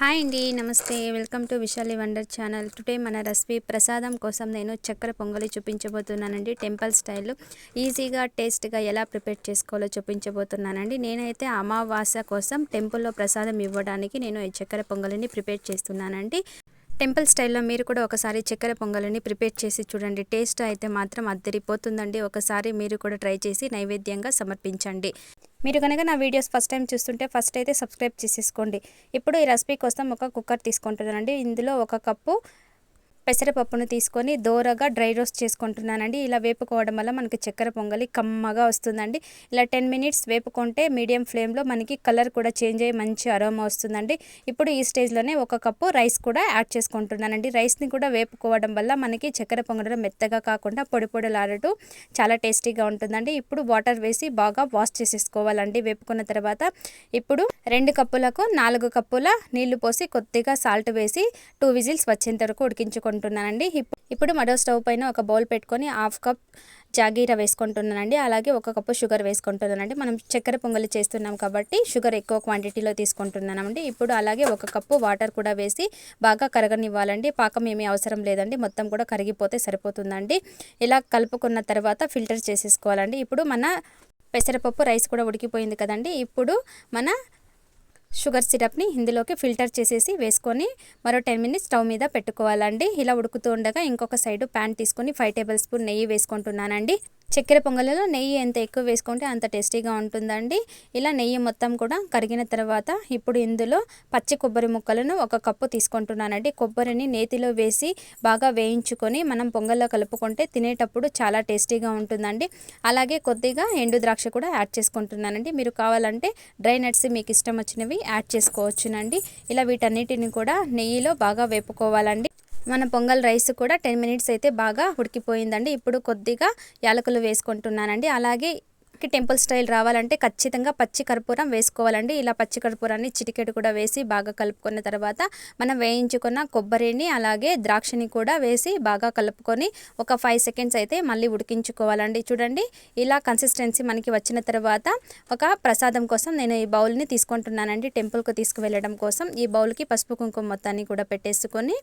Hi అండి నమస్తే. Welcome to Vishali wonder channel. Today మన రెసిపీ ప్రసాదం కోసం నేను చక్కెర పొంగలి చూపించబోతున్నానండి టెంపుల్ స్టైల్. ఈజీగా టేస్ట్గా ఎలా ప్రిపేర్ చేసుకోవాలో చూపించబోతున్నానండి. నేనైతే అమావాస్య కోసం టెంపుల్లో ప్రసాదం ఇవ్వడానికి నేను ఈ చక్కెర పొంగలిని ప్రిపేర్ చేస్తున్నానండి. టెంపుల్ స్టైల్లో మీరు కూడా ఒకసారి చక్కెర పొంగల్ని ప్రిపేర్ చేసి చూడండి. టేస్ట్ అయితే మాత్రం అద్దరిపోతుందండి. ఒకసారి మీరు కూడా ట్రై చేసి నైవేద్యంగా సమర్పించండి. మీరు కనుక నా వీడియోస్ ఫస్ట్ టైం చూస్తుంటే ఫస్ట్ అయితే సబ్స్క్రైబ్ చేసేసుకోండి. ఇప్పుడు ఈ రెసిపీ కోసం ఒక కుక్కర్ తీసుకుంటున్నానండి. ఇందులో ఒక కప్పు పెసరపప్పును తీసుకొని దోరగా డ్రై రోస్ట్ చేసుకుంటున్నానండి. ఇలా వేపుకోవడం వల్ల మనకి చక్కెర పొంగలి కమ్మగా వస్తుందండి. ఇలా టెన్ మినిట్స్ వేపుకుంటే మీడియం ఫ్లేమ్లో మనకి కలర్ కూడా చేంజ్ అయ్యి మంచి అరోమా వస్తుందండి. ఇప్పుడు ఈ స్టేజ్లోనే ఒక కప్పు రైస్ కూడా యాడ్ చేసుకుంటున్నానండి. రైస్ని కూడా వేపుకోవడం వల్ల మనకి చక్కెర పొంగడం మెత్తగా కాకుండా పొడి పొడిలాడుతూ చాలా టేస్టీగా ఉంటుందండి. ఇప్పుడు వాటర్ వేసి బాగా వాష్ చేసేసుకోవాలండి వేపుకున్న తర్వాత. ఇప్పుడు రెండు కప్పులకు నాలుగు కప్పుల నీళ్ళు పోసి కొద్దిగా సాల్ట్ వేసి టూ విజిల్స్ వచ్చేంత వరకు ఉడికించుకుంటాం వేసుకుంటున్నానండి. ఇప్పుడు మరో స్టవ్ పైన ఒక బౌల్ పెట్టుకొని హాఫ్ కప్ జాగీర వేసుకుంటున్నానండి. అలాగే ఒక కప్పు షుగర్ వేసుకుంటున్నానండి. మనం చక్కెర పొంగలి చేస్తున్నాం కాబట్టి షుగర్ ఎక్కువ క్వాంటిటీలో తీసుకుంటున్నామండి ఇప్పుడు అలాగే ఒక కప్పు వాటర్ కూడా వేసి బాగా కరగనివ్వాలండి. పాకం ఏమీ అవసరం లేదండి. మొత్తం కూడా కరిగిపోతే సరిపోతుందండి. ఇలా కలుపుకున్న తర్వాత ఫిల్టర్ చేసేసుకోవాలండి. ఇప్పుడు మన పెసరపప్పు రైస్ కూడా ఉడికిపోయింది కదండి. ఇప్పుడు మన షుగర్ సిరప్ని ఇందులోకి ఫిల్టర్ చేసేసి వేసుకొని మరో టెన్ మినిట్స్ స్టవ్ మీద పెట్టుకోవాలండి. ఇలా ఉడుకుతూ ఉండగా ఇంకొక సైడు ప్యాన్ తీసుకొని ఫైవ్ టేబుల్ స్పూన్ నెయ్యి వేసుకుంటున్నానండి. చక్కెర పొంగలలో నెయ్యి ఎంత ఎక్కువ వేసుకుంటే అంత టేస్టీగా ఉంటుందండి. ఇలా నెయ్యి మొత్తం కూడా కరిగిన తర్వాత ఇప్పుడు ఇందులో పచ్చి కొబ్బరి ముక్కలను ఒక కప్పు తీసుకుంటున్నానండి. కొబ్బరిని నేతిలో వేసి బాగా వేయించుకొని మనం పొంగల్లో కలుపుకుంటే తినేటప్పుడు చాలా టేస్టీగా ఉంటుందండి. అలాగే కొద్దిగా ఎండు ద్రాక్ష కూడా యాడ్ చేసుకుంటున్నానండి. మీరు కావాలంటే డ్రై నట్స్ మీకు ఇష్టం వచ్చినవి యాడ్ చేసుకోవచ్చునండి. ఇలా వీటన్నిటిని కూడా నెయ్యిలో బాగా వేపుకోవాలండి. మన పొంగల్ రైస్ కూడా టెన్ మినిట్స్ అయితే బాగా ఉడికిపోయిందండి. ఇప్పుడు కొద్దిగా యాలకులు వేసుకుంటున్నానండి. అలాగే టెంపుల్ స్టైల్ రావాలంటే ఖచ్చితంగా పచ్చి కర్పూరం వేసుకోవాలండి. ఇలా పచ్చి కర్పూరాన్ని చిటికెడు కూడా వేసి బాగా కలుపుకున్న తర్వాత మనం వేయించుకున్న కొబ్బరిని అలాగే ద్రాక్షని కూడా వేసి బాగా కలుపుకొని ఒక ఫైవ్ సెకండ్స్ అయితే మళ్ళీ ఉడికించుకోవాలండి. చూడండి ఇలా కన్సిస్టెన్సీ మనకి వచ్చిన తర్వాత ఒక ప్రసాదం కోసం నేను ఈ బౌల్ని తీసుకుంటున్నానండి. టెంపుల్కి తీసుకువెళ్ళడం కోసం ఈ బౌల్కి పసుపు కుంకుమ మొత్తాన్ని కూడా పెట్టేసుకొని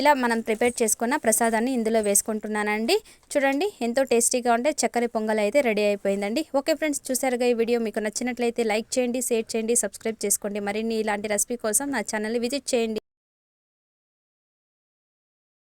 ఇలా మనం ప్రిపేర్ చేసుకున్న ప్రసాదాన్ని ఇందులో వేసుకుంటున్నానండి. చూడండి ఎంతో టేస్టీగా ఉండే చక్కెర పొంగల్ అయితే రెడీ అయిపోయిందండి. ఓకే ఫ్రెండ్స్ చూసారుగా ఈ వీడియో. మీకు నచ్చినట్లయితే లైక్ చేయండి షేర్ చేయండి సబ్స్క్రైబ్ చేసుకోండి. మరిన్ని ఇలాంటి రెసిపీ కోసం నా ఛానల్ని విజిట్ చేయండి.